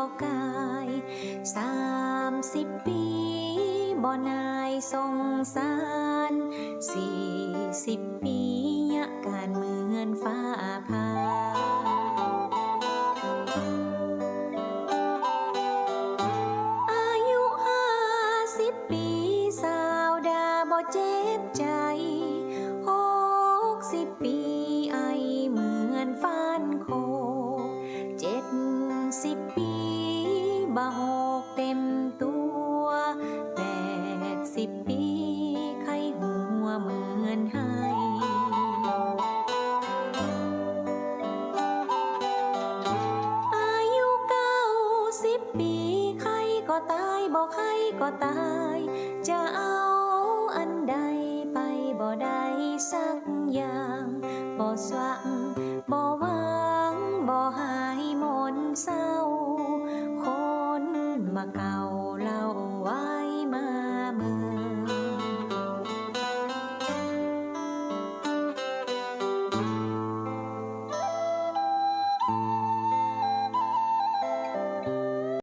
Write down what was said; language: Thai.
อกายสามสิบปีบ่นายสงสารสี่สิบปียะการเมือนฟ้าผ่าอายุห้าสิบปีสาวดาบ่เจ็บใจหกสิบปีไอเหมือนฟ้านโค บ่หกเต็มตัวแปดสิบปีไข้หัวเหมือนไห้ อายุเก้าสิบปี ใครก็ตายบอกใครก็ตาย จะเอาอันใดไปบ่ได้สักอย่างบ่สวังบ่หวัง Macau.